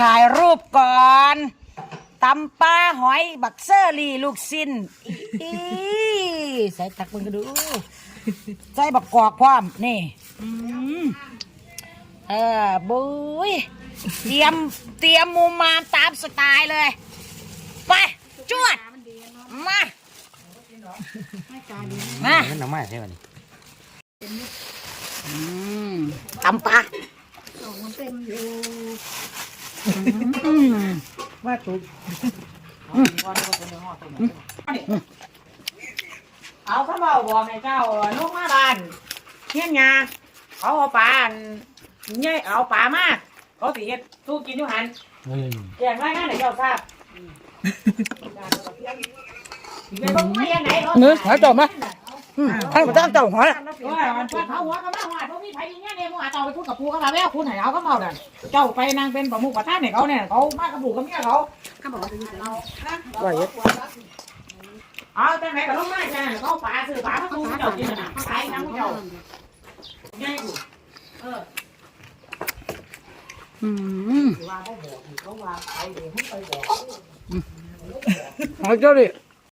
ถ่ายรูปก่อนตำปลาหอยบักเซอร์รี่ลูกสิ้นอีใส่ตักมึงก็ดู ใส่บักกอกพร้อมนี่อืมเออบุยเตรียมเตรียมมุมมาตามสไตล์เลย ไป จวด มา มานั่นน้ำมันใช่ไหมนี่อืมตำปลาอืม ว่าถูกเอาเขาบอกบอกให้เจ้าลูกมาบ้านเฮียนงาเขาเอาปลาอันเนี่ยเอาปลามากเขาสิเฮ็ดสู้กินอยู่หันเออแกงรายงานให้เจ้าทราบไปเบิ่งมาอย่างไหนเขาเนื้อหาจบไหม อืมให้ผมตั้งเจ้าหัวละเออมันปวดเขาหัวเขามาหัวเขามีไผยิงเนี่ยเนี่ยมึงอาจจะเอาไปพูดกับปูเขามาแล้วคุณให้เอาเขาเมาดันเจ้าไปนางเป็นประมุขประธานให้เขาเนี่ยเขามากระบุกกับเมียเขาว่าเยอะเอาแต่ไหนก็ลงมาจ้ะเขาปลาซื้อปลาเขาสู้เจ้ากินน่ะขายน้ำเจ้าง่ายกูเอออืมว่าเขาบอกเขาว่าไปเดี๋ยวมึงไปบอกเอาเจ้าดิ